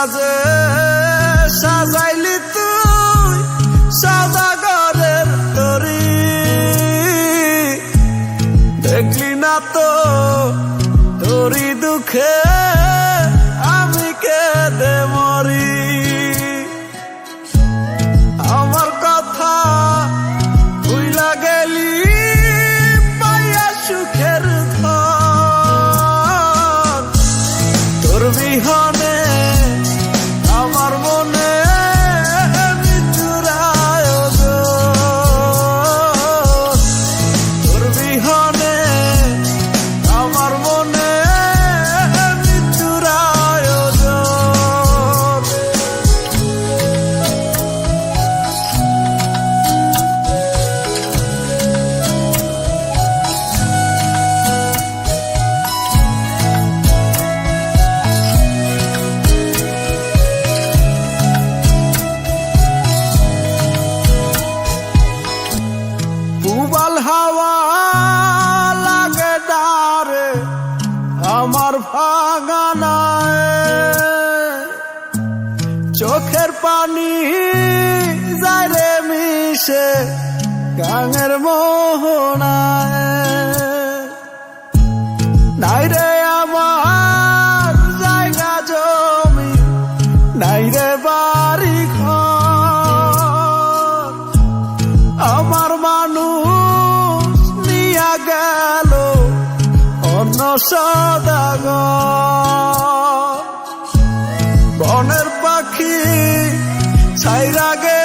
সাজে সাজাইলি তুই সাদাগরের তরি। দেখলি না তো তরি দুঃখের গানায় চোখের পানি যায় রে মিশে গাঙের মোহনায়। নাই রে সদাগ। বনের পাখি ছাইরাগে